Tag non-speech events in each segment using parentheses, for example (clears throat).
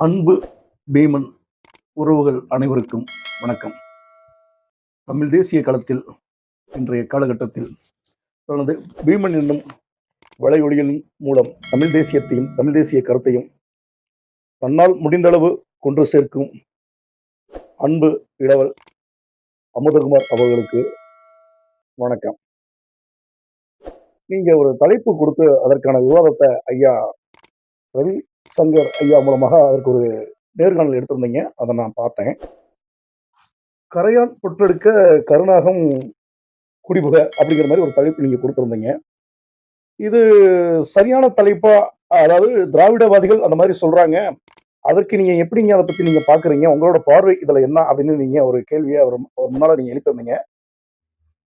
அன்பு பீமன் உறவுகள் அனைவருக்கும் வணக்கம். தமிழ் தேசிய களத்தில் இன்றைய காலகட்டத்தில் தனது பீமன் என்னும் வலையொலிகளின் மூலம் தமிழ் தேசியத்தையும் தமிழ் தேசிய கருத்தையும் தன்னால் முடிந்தளவு கொண்டு சேர்க்கும் அன்பு இளவல் அமுதகுமார் அவர்களுக்கு வணக்கம். நீங்க ஒரு தலைப்பு கொடுத்து அதற்கான விவாதத்தை ஐயா ரவி சங்கர் ஐயா மூலமாக அதற்கு ஒரு நேர்காணல் எடுத்திருந்தீங்க. அதை நான் பார்த்தேன். கரையான் புற்றெடுக்க கருணாகம் குடிபுக அப்படிங்கிற மாதிரி ஒரு தலைப்பு நீங்கள் கொடுத்துருந்தீங்க. இது சரியான தலைப்பா அதாவது திராவிடவாதிகள் அந்த மாதிரி சொல்றாங்க. அதற்கு நீங்க எப்படிங்க அதை பத்தி நீங்க பாக்குறீங்க உங்களோட பார்வை இதுல என்ன அப்படின்னு நீங்க ஒரு கேள்வியை அவர் ஒரு முன்னால நீங்க எழுப்பியிருந்தீங்க.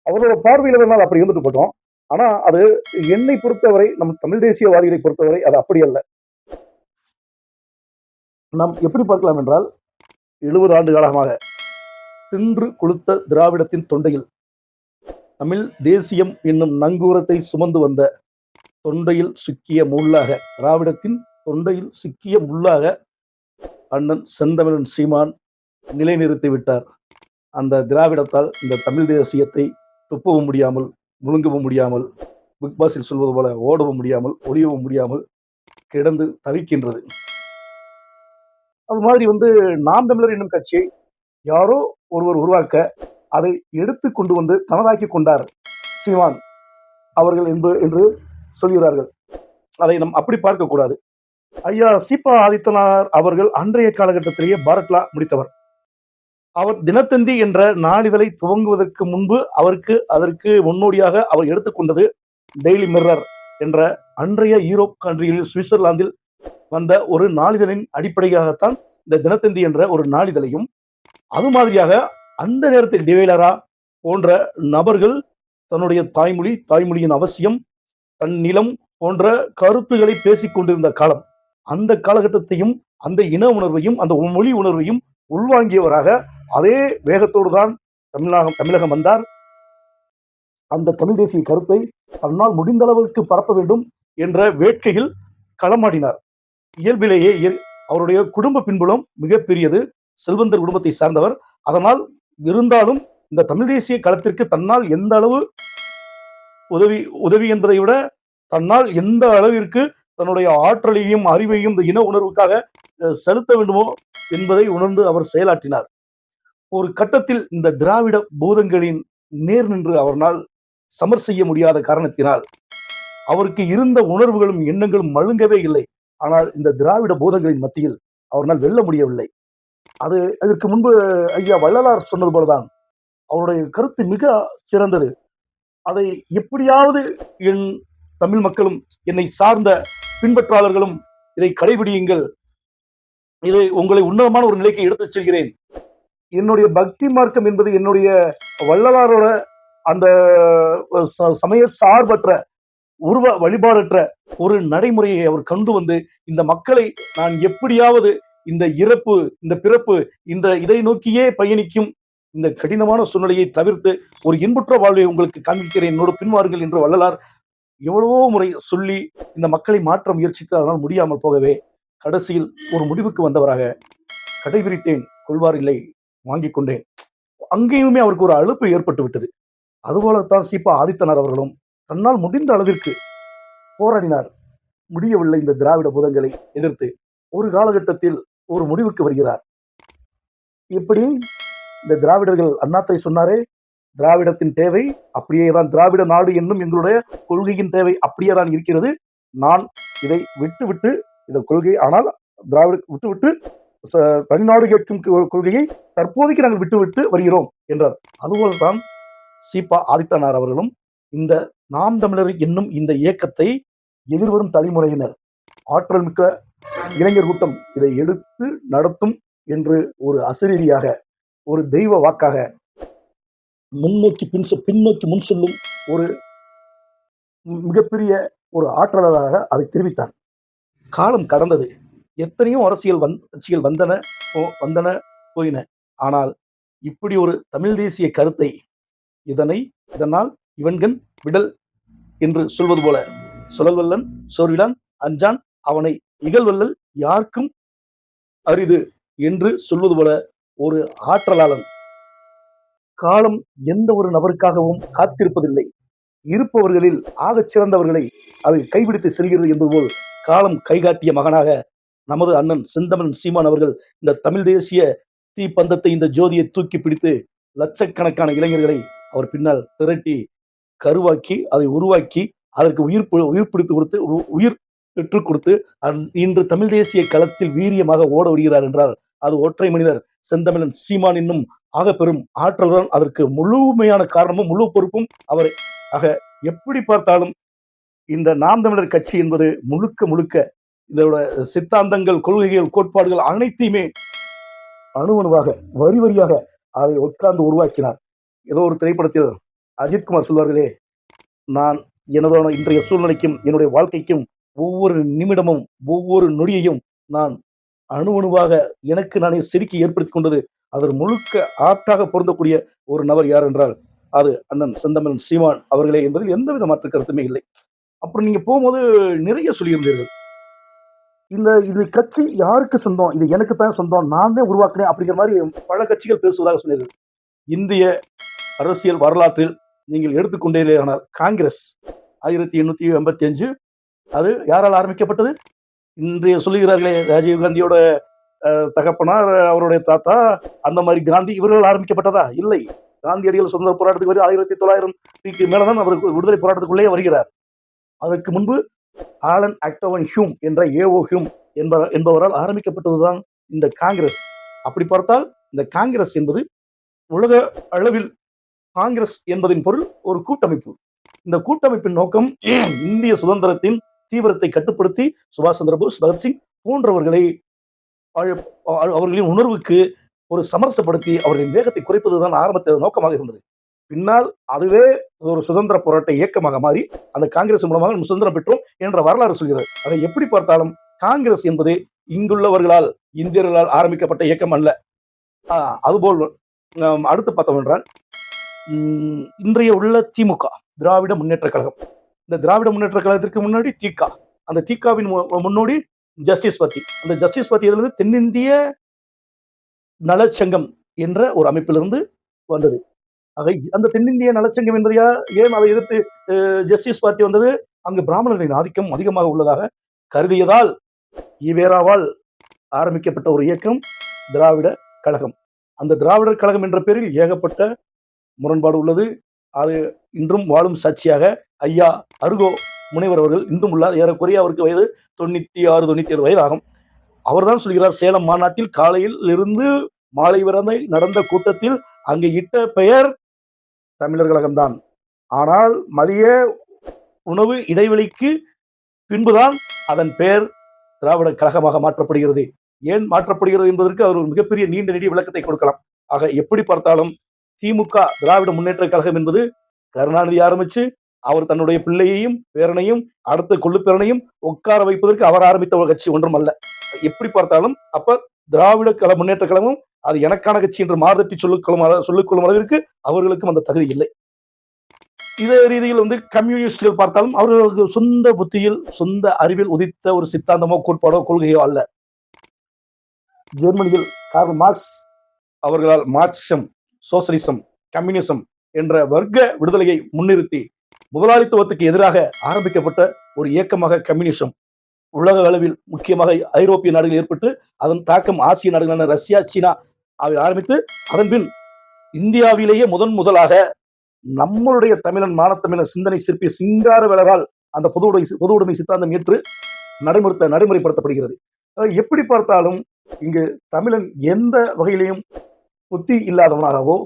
அவரோட பார்வையில வேணால் அப்படி இருந்துட்டு போட்டோம் ஆனா அது என்னை பொறுத்தவரை நம் தமிழ் தேசியவாதிகளை பொறுத்தவரை அது அப்படி அல்ல. நாம் எப்படி பார்க்கலாம் என்றால் எழுபது ஆண்டு காலமாக தின்று கொளுத்த திராவிடத்தின் தொண்டையில் தமிழ் தேசியம் என்னும் நங்கூரத்தை சுமந்து வந்த தொண்டையில் சிக்கிய முள்ளாக திராவிடத்தின் தொண்டையில் சிக்கிய முள்ளாக அண்ணன் செந்தமிழன் சீமான் நிலைநிறுத்தி விட்டார். அந்த திராவிடத்தால் இந்த தமிழ் தேசியத்தை துப்பவும் முடியாமல் முழுங்கவும் முடியாமல் பிக் பாஸில் சொல்வது போல ஓடவும் முடியாமல் ஒளியவும் முடியாமல் கிடந்து தவிக்கின்றது. அது மாதிரி வந்து நாம் தமிழர் என்னும் கட்சியை யாரோ ஒருவர் உருவாக்க அதை எடுத்து கொண்டு வந்து தனதாக்கி கொண்டார் சீமான் அவர்கள் என்பது என்று சொல்கிறார்கள். அதை நம் அப்படி பார்க்கக்கூடாது ஐயா சீபா ஆதித்தனார் அவர்கள் அன்றைய காலகட்டத்திலேயே பாரத்லா முடித்தவர். அவர் தினத்தந்தி என்ற நாளிதழை துவங்குவதற்கு முன்பு அவருக்கு அதற்கு முன்னோடியாக அவர் எடுத்துக்கொண்டது டெய்லி மிரர் என்ற அன்றைய யூரோப் கண்ட்ரியில் சுவிட்சர்லாந்தில் வந்த ஒரு நாளிதழின் அடிப்படையாகத்தான் இந்த தினத்தந்தி என்ற ஒரு நாளிதழையும் அது மாதிரியாக அந்த நேரத்தில் டிவைலரா போன்ற நபர்கள் தன்னுடைய தாய்மொழி தாய்மொழியின் அவசியம் தன் நிலம் போன்ற கருத்துக்களை பேசிக் கொண்டிருந்த காலம் அந்த காலகட்டத்தையும் அந்த இன உணர்வையும் அந்த மொழி உணர்வையும் உள்வாங்கியவராக அதே வேகத்தோடு தான் தமிழகம் தமிழகம் வந்தார். அந்த தமிழ் தேசிய கருத்தை தன்னால் முடிந்த அளவிற்கு பரப்ப வேண்டும் என்ற வேட்கையில் களமாடினார். இயல்பிலேயே அவருடைய குடும்ப பின்புலம் மிகப்பெரியது. செல்வந்தர் குடும்பத்தை சார்ந்தவர். அதனால் இருந்தாலும் இந்த தமிழ் தேசிய களத்திற்கு தன்னால் எந்த அளவு உதவி உதவி என்பதை விட தன்னால் எந்த அளவிற்கு தன்னுடைய ஆற்றலையும் அறிவையும் இந்த இன உணர்வுக்காக செலுத்த வேண்டுமோ என்பதை உணர்ந்து அவர் செயலாற்றினார். ஒரு கட்டத்தில் இந்த திராவிட பூதங்களின் நேர் நின்று அவரால் சமர் செய்ய முடியாத காரணத்தினால் அவருக்கு இருந்த உணர்வுகளும் எண்ணங்களும் மழுங்கவே இல்லை. ஆனால் இந்த திராவிட பூதங்களின் மத்தியில் அவரால் வெல்ல முடியவில்லை. அது அதற்கு முன்பு ஐயா வள்ளலார் சொன்னது போலதான். அவருடைய கருத்து மிக சிறந்தது. அதை எப்படியாவது என் தமிழ் மக்களும் என்னை சார்ந்த பின்பற்றாளர்களும் இதை கடைபிடியுங்கள். இதை உங்களை உன்னதமான ஒரு நிலைக்கு எடுத்துச் செல்கிறேன். என்னுடைய பக்தி மார்க்கம் என்பது என்னுடைய வள்ளலாரோட அந்த ச- சமய சார்பற்ற உருவ வழிபாடற்ற ஒரு நடைமுறையை அவர் கொண்டு வந்து இந்த மக்களை நான் எப்படியாவது இந்த இறப்பு இந்த பிறப்பு இந்த இதை நோக்கியே பயணிக்கும் இந்த கடினமான சூழ்நிலையை தவிர்த்து ஒரு இன்புற்ற வாழ்வை உங்களுக்கு காண்பிக்கிறேன். என்னோட பின்வாருங்கள் என்று வள்ளலார் எவ்வளவோ முறை சொல்லி இந்த மக்களை மாற்ற முயற்சித்து அதனால் முடியாமல் போகவே கடைசியில் ஒரு முடிவுக்கு வந்தவராக கடைபிடித்தேன். கொள்வார் இல்லை வாங்கி கொண்டேன். அங்கேயுமே அவருக்கு ஒரு அலுப்பு ஏற்பட்டு விட்டது அதுபோலத்தான் சீப்பா ஆதித்தனார் அவர்களும் தன்னால் முடிந்த அளவிற்கு போராடினார். முடியவில்லை இந்த திராவிட பூதங்களை எதிர்த்து ஒரு காலகட்டத்தில் ஒரு முடிவுக்கு வருகிறார். எப்படி? இந்த திராவிடர்கள் அண்ணாத்தை சொன்னாரே திராவிடத்தின் தேவை அப்படியே தான் திராவிட நாடு என்னும் எங்களுடைய கொள்கையின் தேவை அப்படியே தான் இருக்கிறது. நான் இதை விட்டு விட்டு இந்த கொள்கை ஆனால் திராவிட விட்டு விட்டு ச- தனிநாடு கேட்கும் கொள்கையை தற்போதைக்கு நாங்கள் விட்டுவிட்டு வருகிறோம் என்றார். அதுபோல் தான் சீபா ஆதித்தனார் அவர்களும் இந்த நாம் தமிழர் என்னும் இந்த இயக்கத்தை எதிர்வரும் தலைமுறையினர் ஆற்றல் மிக்க இளைஞர் கூட்டம் இதை எடுத்து நடத்தும் என்று ஒரு அசிரீரியாக ஒரு தெய்வ வாக்காக முன்னோக்கி பின் பின்னோக்கி முன் சொல்லும் ஒரு மிகப்பெரிய ஒரு ஆற்றலராக அதை தெரிவித்தார். காலம் கடந்தது. எத்தனையோ அரசியல் வந் கட்சிகள் வந்தன போ- வந்தன போயின. ஆனால் இப்படி ஒரு தமிழ் தேசிய கருத்தை இதனை இதனால் இவன்கண் விடல் என்று சொல்வது போல. சுழல்வல்லன் சோர்விலான் அஞ்சான் அவனை இகழ்வல்லல் யாருக்கும் அரிது என்று சொல்வது போல ஒரு ஆற்றலாளன். காலம் எந்த ஒரு நபருக்காகவும் காத்திருப்பதில்லை. இருப்பவர்களில் ஆகச் சிறந்தவர்களை அது கைவிடுத்து செல்கிறது என்பது போல் காலம் கைகாட்டிய மகனாக நமது அண்ணன் செந்தமன் சீமான் அவர்கள் இந்த தமிழ் தேசிய தீப்பந்தத்தை இந்த ஜோதியை தூக்கி பிடித்து லட்சக்கணக்கான இளைஞர்களை அவர் பின்னால் திரட்டி கருவாக்கி அதை உருவாக்கி அதற்கு உயிர் உயிர் பிடித்து கொடுத்து உ- உயிர் பெற்றுக் கொடுத்து அந்- இன்று தமிழ் தேசிய களத்தில் வீரியமாக ஓட வருகிறார் என்றால் அது ஒற்றை மனிதர் செந்தமிழன் சீமான் இன்னும் ஆக பெரும் ஆற்றல்தான் அதற்கு முழுமையான காரணமும் முழு பொறுப்பும் அவரை ஆக எப்படி பார்த்தாலும் இந்த நாம் தமிழர் கட்சி என்பது முழுக்க முழுக்க இதோட சித்தாந்தங்கள் கொள்கைகள் கோட்பாடுகள் அனைத்தையுமே அணுவணுவாக வரி வரியாக அதை உட்கார்ந்து உருவாக்கினார். ஏதோ ஒரு திரைப்படத்தில் அஜித்குமார் சொல்வார்களே நான் எனதான இன்றைய சூழ்நிலைக்கும் என்னுடைய வாழ்க்கைக்கும் ஒவ்வொரு நிமிடமும் ஒவ்வொரு நொடியையும் நான் அணு அணுவாக எனக்கு நானே செதுக்கி ஏற்படுத்திக் கொண்டது அதன் முழுக்க ஆற்றாக பொருந்தக்கூடிய ஒரு நபர் யார் என்றால் அது அண்ணன் செந்தமன் சீமான் அவர்களே என்பதில் எந்தவித மாற்று கருத்துமே இல்லை. அப்புறம் நீங்க போகும்போது நிறைய சொல்லியிருந்தீர்கள். இந்த இது கட்சி யாருக்கு சொந்தம்? இது எனக்கு தான் சொந்தம் நான் தான் உருவாக்குறேன் அப்படிங்கிற மாதிரி பல கட்சிகள் பேசுவதாக சொன்னீர்கள். இந்திய அரசியல் வரலாற்றில் நீங்கள் எடுத்துக்கொண்டேயானால் காங்கிரஸ் ஆயிரத்தி எண்ணூற்றி எண்பத்தி அஞ்சு அது யாரால் ஆரம்பிக்கப்பட்டது? இன்றைய சொல்லுகிறார்களே ராஜீவ் காந்தியோட தகப்பனார் அவருடைய தாத்தா அந்த மாதிரி காந்தி இவர்கள் ஆரம்பிக்கப்பட்டதா? இல்லை. காந்தியடிகள் சுதந்திர போராட்டத்துக்கு வரை ஆயிரத்தி தொள்ளாயிரம் மேலதான் அவர் விடுதலை போராட்டத்துக்குள்ளே வருகிறார். அதற்கு முன்பு ஆலன் ஆக்டோவன் ஹியூம் என்ற ஏஓ ஹியூம் என்ப என்பவரால் ஆரம்பிக்கப்பட்டதுதான் இந்த காங்கிரஸ். அப்படி பார்த்தால் இந்த காங்கிரஸ் என்பது உலக அளவில் காங்கிரஸ் என்பதின் பொருள் ஒரு கூட்டமைப்பு. இந்த கூட்டமைப்பின் நோக்கம் (clears throat) இந்திய சுதந்திரத்தின் தீவிரத்தை கட்டுப்படுத்தி சுபாஷ் சந்திர போஸ் பகத்சிங் போன்றவர்களை அவர்களின் உணர்வுக்கு ஒரு சமரசப்படுத்தி அவர்களின் வேகத்தை குறைப்பதுதான் ஆரம்பத்தில் நோக்கமாக இருந்தது. பின்னால் அதுவே ஒரு சுதந்திர போராட்ட இயக்கமாக மாறி அந்த காங்கிரஸ் மூலமாக நம்ம சுதந்திரம் பெற்றோம் என்ற வரலாறு சொல்கிறது. அதை எப்படி பார்த்தாலும் காங்கிரஸ் என்பது இங்குள்ளவர்களால் இந்தியர்களால் ஆரம்பிக்கப்பட்ட இயக்கம் அல்ல. ஆஹ் அதுபோல் அடுத்து பார்த்தோம் என்றால் இன்றைய உள்ள திமுக திராவிட முன்னேற்ற கழகம். இந்த திராவிட முன்னேற்ற கழகத்திற்கு முன்னாடி திகா அந்த திகாவின் மு- முன்னோடி ஜஸ்டிஸ் பத்தி. அந்த ஜஸ்டிஸ் பத்தி இதிலிருந்து தென்னிந்திய நலச்சங்கம் என்ற ஒரு அமைப்பிலிருந்து வந்தது. ஆக அந்த தென்னிந்திய நலச்சங்கம் என்பது ஏன் அதை எதிர்த்து ஜஸ்டிஸ் பார்ட்டி வந்தது? அங்கு பிராமணர்களின் ஆதிக்கம் அதிகமாக உள்ளதாக கருதியதால் ஈவேராவால் ஆரம்பிக்கப்பட்ட ஒரு இயக்கம் திராவிட கழகம். அந்த திராவிடர் கழகம் என்ற பேரில் ஏகப்பட்ட முரண்பாடு உள்ளது. அது இன்றும் வாழும் சாட்சியாக ஐயா அருகோ முனைவர் அவர்கள் இன்றும் உள்ளார். ஏறக்குறைய அவருக்கு வயது தொண்ணூத்தி ஆறு தொண்ணூத்தி ஏழு வயது ஆகும் அவர்தான் சொல்கிறார் சேலம் மாநாட்டில் காலையில் இருந்து மாலை வரை நடந்த கூட்டத்தில் அங்கு இட்ட பெயர் தமிழர் கழகம்தான். ஆனால் மதிய உணவு இடைவெளிக்கு பின்புதான் அதன் பெயர் திராவிட கழகமாக மாற்றப்படுகிறது. ஏன் மாற்றப்படுகிறது என்பதற்கு அவர் ஒரு மிகப்பெரிய நீண்ட நெடிய விளக்கத்தை கொடுக்கலாம். ஆக எப்படி பார்த்தாலும் திமுக திராவிட முன்னேற்ற கழகம் என்பது கருணாநிதி ஆரம்பிச்சு அவர் தன்னுடைய பிள்ளையையும் பேரனையும் அடுத்த கொள்ளுப்பேரனையும் உட்கார வைப்பதற்கு அவர் ஆரம்பித்த ஒரு கட்சி ஒன்றும் அல்ல. எப்படி பார்த்தாலும் அப்ப திராவிட கல முன்னேற்ற கழகமும் அது எனக்கான கட்சி என்று மாறுதட்டி சொல்லிக்கொள்ளும் சொல்லிக்கொள்ளும் அளவிற்கு அவர்களுக்கும் அந்த தகுதி இல்லை. இதே ரீதியில் வந்து கம்யூனிஸ்டுகள் பார்த்தாலும் அவர்களுக்கு சொந்த புத்தியில் சொந்த அறிவில் உதித்த ஒரு சித்தாந்தமோ கோட்பாடோ கொள்கையோ அல்ல. ஜெர்மனியில் கார்ல் மார்க்ஸ் அவர்களால் மார்க்சம் சோசலிசம் கம்யூனிசம் என்ற வர்க்க விடுதலையை முன்னிறுத்தி முதலாளித்துவத்துக்கு எதிராக ஆரம்பிக்கப்பட்ட ஒரு இயக்கமாக கம்யூனிசம். உலக அளவில் முக்கியமாக ஐரோப்பிய நாடுகள் ஏற்பட்டு அதன் தாக்கம் ஆசிய நாடுகளான ரஷ்யா சீனா அவை ஆரம்பித்து அதன்பின் இந்தியாவிலேயே முதன் முதலாக நம்மளுடைய தமிழன் மானத்தமிழன் சிந்தனை சிற்பி சிங்காரவேலரால் அந்த பொது உடைமை பொது உடைமை சித்தாந்தம் ஏற்று நடைமுறை நடைமுறைப்படுத்தப்படுகிறது. எப்படி பார்த்தாலும் இங்கு தமிழன் எந்த வகையிலையும் புத்தி இல்லாதவனாகவோ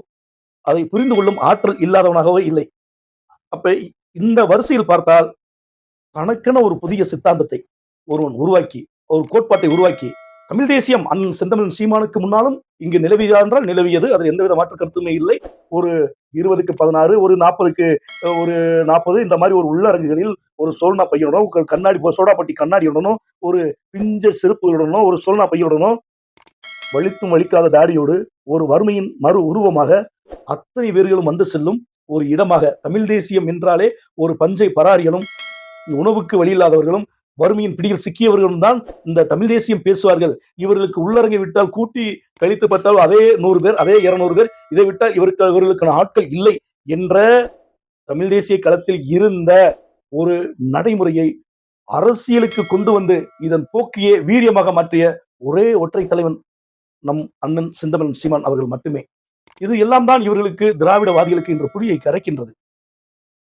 அதை புரிந்து கொள்ளும் ஆற்றல் இல்லாதவனாகவோ இல்லை. அப்ப இந்த வரிசையில் பார்த்தால் தனக்கென ஒரு புதிய சித்தாந்தத்தை ஒருவன் உருவாக்கி ஒரு கோட்பாட்டை உருவாக்கி தமிழ் தேசியம் அண்ணன் செந்தமிழன் சீமானுக்கு முன்னாலும் இங்கு நிலவியதா என்றால் நிலவியது. அதில் எந்தவித மாற்று கருத்துமே இல்லை. ஒரு இருபதுக்கு பதினாறு ஒரு நாற்பதுக்கு ஒரு நாற்பது இந்த மாதிரி ஒரு உள்ளரங்குகளில் ஒரு சோழனா பையனுடனும் கண்ணாடி சோடாப்பட்டி கண்ணாடியுடனும் ஒரு பிஞ்ச செருப்புகளுடனும் ஒரு சோழனா பையனுடனும் வலித்தும் வலிக்காத தாடியோடு ஒரு வறுமையின் மறு உருவமாக அத்தனை பேர்களும் வந்து செல்லும் ஒரு இடமாக தமிழ் தேசியம் என்றாலே ஒரு பஞ்சை பராரிகளும் உணவுக்கு வழியில்லாதவர்களும் வறுமையின் பிடியில் சிக்கியவர்களும் தான் இந்த தமிழ் தேசியம் பேசுவார்கள். இவர்களுக்கு உள்ளரங்கை விட்டால் கூட்டி கழித்து பார்த்தால் அதே நூறு பேர் அதே இருநூறு பேர். இதை விட்டால் இவருக்கு இவர்களுக்கான ஆட்கள் இல்லை என்ற தமிழ் தேசிய களத்தில் இருந்த ஒரு நடைமுறையை அரசியலுக்கு கொண்டு வந்து இதன் போக்கையே வீரியமாக மாற்றிய ஒரே ஒற்றை தலைவன் நம் அண்ணன் சிந்தமன் சீமான் அவர்கள் மட்டுமே. இது எல்லாம் தான் இவர்களுக்கு திராவிடவாதிகளுக்கு இன்று புலியை கரைக்கின்றது.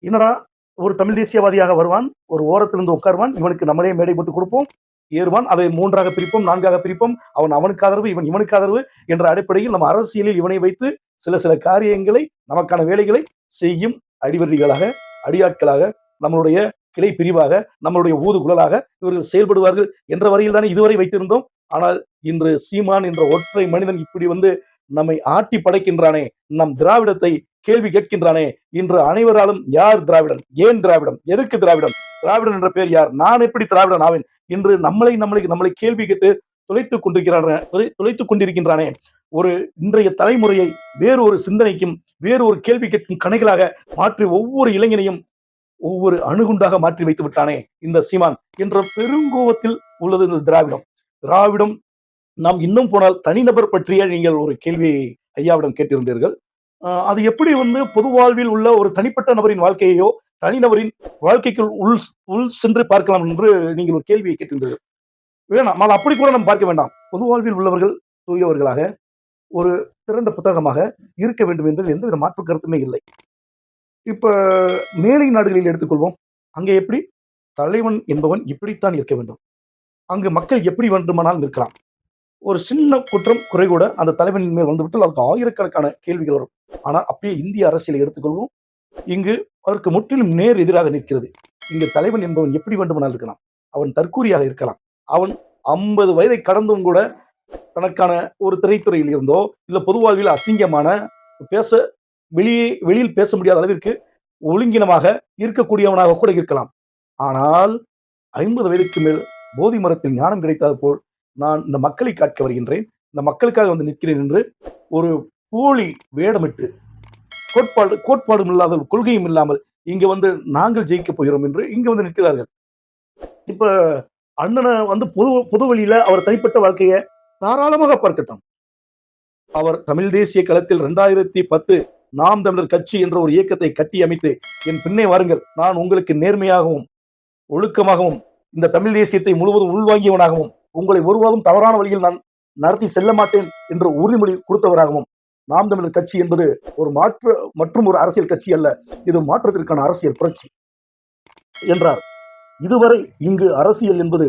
என்னடா ஒரு தமிழ் தேசியவாதியாக வருவான் ஒரு ஓரத்திலிருந்து உட்காருவான் இவனுக்கு நம்மளே மேடை போட்டு கொடுப்போம் ஏறுவான் அதை மூன்றாக பிரிப்போம் நான்காக பிரிப்போம் அவன் அவனுக்கு ஆதரவு இவன் இவனுக்கு ஆதரவு என்ற அடிப்படையில் நம்ம அரசியலில் இவனை வைத்து சில சில காரியங்களை நமக்கான வேலைகளை செய்யும் அடிவரிகளாக அடியாட்களாக நம்மளுடைய கிளை பிரிவாக நம்மளுடைய ஊதுகுழலாக இவர்கள் செயல்படுவார்கள் என்ற வரையில் தானே இதுவரை வைத்திருந்தோம். ஆனால் இன்று சீமான் என்ற ஒற்றை மனிதன் இப்படி வந்து நம்மை ஆட்டி படைக்கின்றானே நம் திராவிடத்தை கேள்வி கேட்கின்றானே இன்று அனைவராலும் யார் திராவிடன்? ஏன் திராவிடம்? எதுக்கு திராவிடம்? திராவிடன் என்ற பேர் யார்? நான் எப்படி திராவிடன் ஆவேன்? இன்று நம்மளை நம்மளை நம்மளை கேள்வி கேட்டு துளைத்துக் கொண்டிருக்கிறான துளை- துளைத்துக் கொண்டிருக்கின்றானே. ஒரு இன்றைய தலைமுறையை வேறு ஒரு சிந்தனைக்கும் வேறு ஒரு கேள்வி கேட்கும் கணைகளாக மாற்றி ஒவ்வொரு இளைஞனையும் ஒவ்வொரு அணுகுண்டாக மாற்றி வைத்து விட்டானே இந்த சீமான் என்ற பெருங்கோவத்தில் உள்ளது இந்த திராவிடம். திராவிடம் நாம் இன்னும் போனால் தனிநபர் பற்றிய நீங்கள் ஒரு கேள்வியை ஐயாவிடம் கேட்டிருந்தீர்கள். ஆஹ் அது எப்படி வந்து பொது வாழ்வில் உள்ள ஒரு தனிப்பட்ட நபரின் வாழ்க்கையையோ தனிநபரின் வாழ்க்கைக்குள் உள் உள் சென்று பார்க்கலாம் என்று நீங்கள் ஒரு கேள்வியை கேட்டிருந்தீர்கள். வேணாம் ஆனால் அப்படி கூட நம்ம பார்க்க வேண்டாம். பொது வாழ்வில் உள்ளவர்கள் தூயவர்களாக ஒரு திறந்த புத்தகமாக இருக்க வேண்டும் என்பதில் எந்தவித மாற்று கருத்துமே இல்லை. இப்ப மேலை நாடுகளில் எடுத்துக்கொள்வோம். அங்கே எப்படி? தலைவன் என்பவன் இப்படித்தான் இருக்க வேண்டும். அங்கு மக்கள் எப்படி வேண்டுமானாலும் இருக்கலாம் ஒரு சின்ன குற்றம் குறை கூட அந்த தலைவனின் மேல் வந்துவிட்டால் அதுக்கு ஆயிரக்கணக்கான கேள்விகள் வரும். ஆனால் அப்படியே இந்திய அரசியலை எடுத்துக்கொள்வோம். இங்கு அதற்கு முற்றிலும் நேர் எதிராக நிற்கிறது. இங்கு தலைவன் என்பவன் எப்படி வேண்டுமானாலும் இருக்கலாம். அவன் தற்கூரியாக இருக்கலாம். அவன் ஐம்பது வயதை கடந்தும் கூட தனக்கான ஒரு திரைத்துறையில் இருந்தோ இல்லை பொது வாழ்வில் அசிங்கமான பேச வெளியே வெளியில் பேச முடியாத அளவிற்கு ஒழுங்கினமாக இருக்கக்கூடியவனாக கூட இருக்கலாம். ஆனால் ஐம்பது வயதுக்கு மேல் போதி மரத்தில் ஞானம் கிடைத்தது போல் நான் இந்த மக்களை காட்க வருகின்றேன். இந்த மக்களுக்காக வந்து நிற்கிறேன் என்று ஒரு போலி வேடமிட்டு கோட்பாடு கோட்பாடும் இல்லாத கொள்கையும் இல்லாமல் இங்கே வந்து நாங்கள் ஜெயிக்க போகிறோம் என்று இங்கே வந்து நிற்கிறார்கள். இப்போ அண்ணனை வந்து பொது பொது வழியில் அவர் தனிப்பட்ட வாழ்க்கையை தாராளமாக பார்க்கட்டும். அவர் தமிழ் தேசிய களத்தில் ரெண்டாயிரத்தி பத்து நாம் தமிழர் கட்சி என்ற ஒரு இயக்கத்தை கட்டி அமைத்து என் பின்னே வாருங்கள். நான் உங்களுக்கு நேர்மையாகவும் ஒழுக்கமாகவும் இந்த தமிழ் தேசியத்தை முழுவதும் உள்வாங்கியவனாகவும் உங்களை ஒருபோதும் தவறான வழியில் நான் நடத்தி செல்ல மாட்டேன் என்று உறுதிமொழி கொடுத்தவராகவும் நாம் தமிழர் கட்சி என்பது ஒரு மாற்று மற்றும் ஒரு அரசியல் கட்சி அல்ல இது மாற்றத்திற்கான அரசியல் புரட்சி என்றார். இதுவரை இங்கு அரசியல் என்பது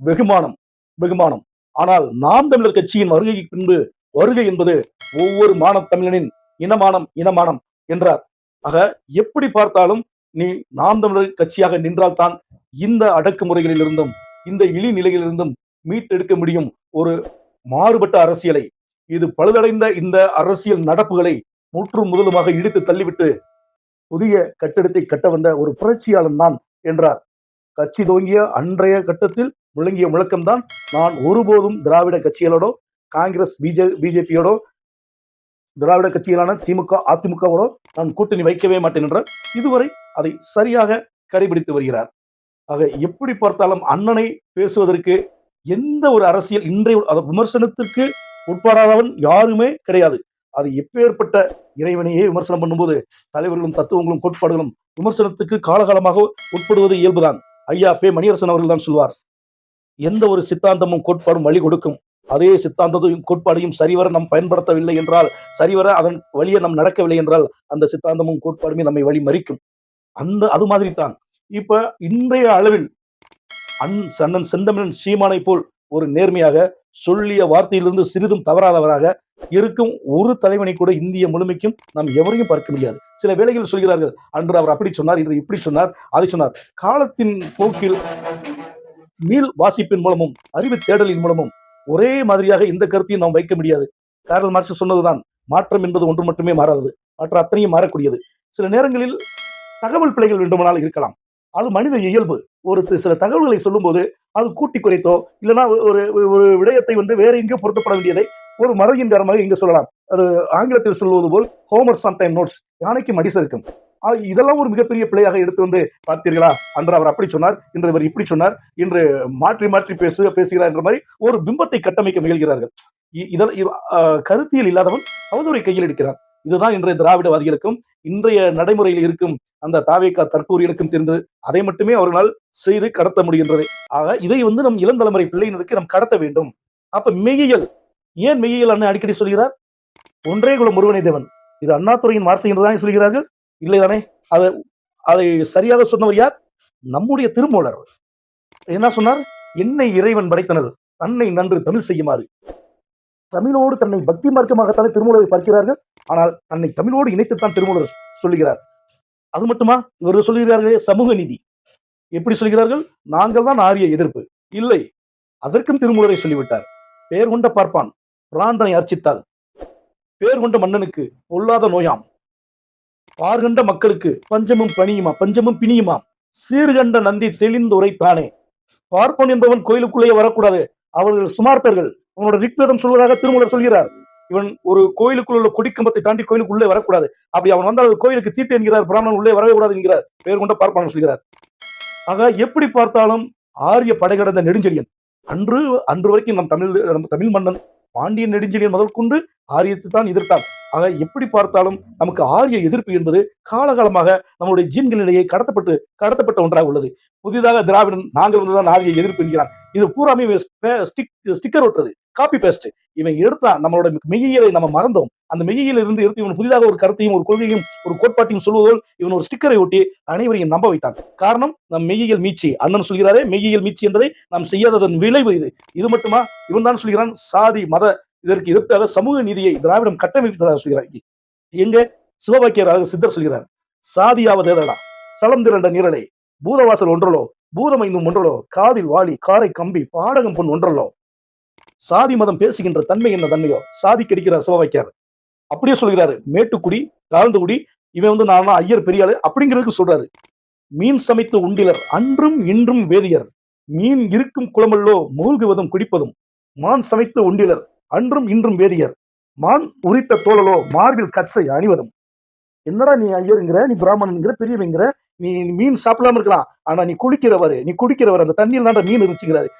வெகுமானம் வெகுமானம். ஆனால் நாம் தமிழர் கட்சியின் வருகைக்கு பின்பு வருகை என்பது ஒவ்வொரு மாணவ தமிழனின் இனமானம் இனமானம் என்றார். ஆக எப்படி பார்த்தாலும் நீ நாம் தமிழர் கட்சியாக நின்றால்தான் இந்த அடக்குமுறைகளிலிருந்தும் இந்த இழி நிலையிலிருந்தும் மீட்டெடுக்க முடியும் ஒரு மாறுபட்ட அரசியலை. இது பழுதடைந்த இந்த அரசியல் நடப்புகளை முற்றும் முதலுமாக இடித்து தள்ளிவிட்டு புதிய கட்டிடத்தை கட்ட வந்த ஒரு புரட்சியாளன் தான் என்றார். கட்சி துவங்கிய அன்றைய கட்டத்தில் முழங்கிய முழக்கம்தான் நான் ஒருபோதும் திராவிட கட்சிகளோடோ காங்கிரஸ் பிஜே பிஜேபியோடோ திராவிட கட்சிகளான திமுக அதிமுகவோடோ நான் கூட்டணி வைக்கவே மாட்டேன் என்ற இதுவரை அதை சரியாக கடைபிடித்து வருகிறார். ஆக எப்படி பார்த்தாலும் அண்ணனை பேசுவதற்கு எந்த ஒரு அரசியல் இன்றைய அது விமர்சனத்திற்கு உட்படாதவன் யாருமே கிடையாது. அது எப்பேற்பட்ட இறைவனையே விமர்சனம் பண்ணும்போது தலைவர்களும் தத்துவங்களும் கோட்பாடுகளும் விமர்சனத்துக்கு காலகாலமாக உட்படுவது இயல்புதான். ஐயா பே மணியரசன் அவர்கள் தான் சொல்வார் எந்த ஒரு சித்தாந்தமும் கோட்பாடும் வழி கொடுக்கும். அதே சித்தாந்தத்தையும் கோட்பாடையும் சரிவர நாம் பயன்படுத்தவில்லை என்றால் சரிவர அதன் வழியை நாம் நடக்கவில்லை என்றால் அந்த சித்தாந்தமும் கோட்பாடுமே நம்மை வழி மறிக்கும். அந்த அது மாதிரி தான் இப்ப இன்றைய அளவில் அன் சன்னன் செந்தமிழன் சீமானை போல் ஒரு நேர்மையாக சொல்லிய வார்த்தையிலிருந்து சிறிதும் தவறாதவராக இருக்கும் ஒரு தலைவனை கூட இந்திய முழுமைக்கும் நாம் எவரையும் பார்க்க முடியாது. சில வேளைகள் சொல்கிறார்கள் அன்று அவர் அப்படி சொன்னார் இன்று இப்படி சொன்னார் அதை சொன்னார். காலத்தின் போக்கில் மீள் வாசிப்பின் மூலமும் அறிவு தேடலின் மூலமும் ஒரே மாதிரியாக இந்த கருத்தையும் நாம் வைக்க முடியாது. காரல் மார்க்ஸ் சொன்னதுதான் மாற்றம் என்பது ஒன்று மட்டுமே மாறாதது. மற்ற அத்தனையும் மாறக்கூடியது. சில நேரங்களில் தகவல் பிழைகள் வேண்டுமானால் இருக்கலாம். அது மனித இயல்பு. ஒரு சில தகவல்களை சொல்லும்போது அது கூட்டி குறைத்தோ இல்லைன்னா ஒரு ஒரு- விடயத்தை வந்து வேற எங்கேயோ பொருத்தப்பட வேண்டியதை ஒரு மறையின் காரணமாக இங்கே சொல்லலாம். அது ஆங்கிலத்தில் சொல்வது போல் ஹோமர் சம்டைம் நோட்ஸ் யானைக்கு மடிச இருக்கும் இதெல்லாம் ஒரு மிகப்பெரிய பிள்ளையாக எடுத்து வந்து பார்த்தீர்களா? அன்று அவர் அப்படி சொன்னார் இன்று இவர் இப்படி சொன்னார் இன்று மாற்றி மாற்றி பேசு பேசுகிறார் என்ற மாதிரி ஒரு பிம்பத்தை கட்டமைக்க முயல்கிறார்கள். இ- கருத்தியல் இல்லாதவன் அவதூறை கையில் எடுக்கிறார் இதுதான் இன்றைய திராவிடவாதிகளுக்கும் இன்றைய நடைமுறையில் இருக்கும் அந்த தாவேக்கா தற்கூறிகளுக்கும் தெரிந்தது. அதை மட்டுமே அவர்களால் செய்து கடத்த முடிகின்றது. ஆக இதை வந்து நம் இளந்தலைமுறை பிள்ளையினருக்கு நாம் கடத்த வேண்டும். அப்ப மெய்யியல் ஏன் மெய்யியல் அண்ணன் அடிக்கடி சொல்கிறார்? ஒன்றே குலம் முருகனை தேவன். இது அண்ணாதுறையின் வார்த்தை என்றுதான் சொல்கிறார்கள்? இல்லைதானே அதை அதை சரியாக சொன்னவர் யார்? நம்முடைய திருமூலர் என்ன சொன்னார்? என்னை இறைவன் படைத்தனர் தன்னை நன்று தமிழ் செய்யுமாறு. தமிழோடு தன்னை பக்தி மார்க்கமாகத்தானே திருமூலரை பார்க்கிறார்கள்? ஆனால் தன்னை தமிழோடு இணைத்துத்தான் திருமூலர் சொல்லுகிறார். அது மட்டுமா? இவர்கள் சொல்லுகிறார்களே சமூக நீதி. எப்படி சொல்கிறார்கள்? நாங்கள் தான் ஆரிய எதிர்ப்பு. இல்லை அதற்கும் திருமூலரை சொல்லிவிட்டார். பேர் கொண்ட பார்ப்பான் பிராந்தனை அர்ச்சித்தால். பேர் கொண்ட மன்னனுக்கு பொல்லாத நோயாம். பார்கண்ட மக்களுக்கு பஞ்சமும் பணியுமா பஞ்சமும் பிணியுமாம். சீர்கண்ட நந்தி தெளிந்து தானே பார்ப்பன் என்பவன் கோயிலுக்குள்ளேயே வரக்கூடாது. அவர்கள் சுமார்த்தர்கள். அவனோட ரிக்வேதம் சொல்வதாக திருமூலர் சொல்கிறார். இவன் ஒரு கோயிலுக்குள்ள உள்ள கொடிக்கம்பத்தை தாண்டி கோயிலுக்குள்ளே வரக்கூடாது. அப்படி அவன் வந்தால் கோயிலுக்கு தீட்டு என்கிறார் பிராமணன் உள்ளே வரவே கூடாது என்கிறார். பேர் கொண்ட பார்ப்பான் சொல்கிறார். ஆக எப்படி பார்த்தாலும் ஆரிய படைகடந்த நெடுஞ்செழியன். அன்று அன்று வரைக்கும் நம் தமிழ் நம்ம தமிழ் மன்னன் பாண்டியன் நெடுஞ்செழியன் முதல் கொண்டு ஆரியத்தை தான் எதிர்த்தான். ஆக எப்படி பார்த்தாலும் நமக்கு ஆரிய எதிர்ப்பு என்பது காலகாலமாக நம்முடைய ஜீன்களிடையே கடத்தப்பட்டு கடத்தப்பட்ட ஒன்றாக உள்ளது. புதிதாக திராவிடன் நாங்கள் வந்துதான் ஆரிய எதிர்ப்பு என்கிறான். இது பூராமே ஸ்டிக்கர் ஒட்டுறது காப்பி பேஸ்ட் இவன் எடுத்தான் நம்மளோட மெய்யியலை நம்ம மறந்தோம். அந்த மெய்யியல இருந்து எடுத்து இவன் புதிதாக ஒரு கருத்தையும் ஒரு கொள்கையும் ஒரு கோட்பாட்டையும் சொல்வதோடு இவன் ஒரு ஸ்டிக்கரை ஒட்டி அனைவரையும் நம்ப வைத்தான். காரணம் நம் மெய்யியல் மீச்சி அண்ணன் சொல்கிறாரே மெய்யியல் மீச்சி என்பதை நாம் செய்யாததன் விளைவு இது. இது மட்டுமா? இவன் தான் சொல்கிறான் சாதி மத. இதற்கு எதிர்த்தாக சமூக நீதியை திராவிடம் கட்டமைப்பதாக சொல்கிறார். எங்க? சிவபாக்கியராக சித்தர் சொல்கிறார். சாதியாவது எதடா சலம் திரண்ட நிரலை. பூதவாசல் ஒன்றலோ? பூதமைந்தும் ஒன்றலோ? காதில் வாளி காரை கம்பி பாடகம் பொன் ஒன்றலோ? சாதி மதம் பேசுகின்ற தன்மை என்ன தன்மையோ சாதி கிடைக்கிறார் சிவபாக்கியார் அப்படியே சொல்கிறாரு மேட்டுக்குடி தாழ்ந்தகுடி இவன் வந்து நான் ஐயர் பெரியாளு அப்படிங்கிறதுக்கு சொல்றாரு. மீன் சமைத்து உண்டிலர் அன்றும் இன்றும் வேதியர். மீன் இருக்கும் குளமல்லோ மூழ்குவதும் குடிப்பதும். மான் சமைத்து உண்டிலர் அன்றும் இன்றும் வேதியர். மான் உரித்த தோழலோ மார்பில் கச்சை அணிவதும். என்னடா நீ ஐயருங்கிற நீ பிராமணன்கிற பெரியவங்கிற நீ மீன் சாப்பிடாம இருக்கலாம். ஆனா நீ குளிக்கிறவர் நீ குடிக்கிறவர் அந்த தண்ணியில் தான் மீன் இருந்துச்சுங்கிறாரு.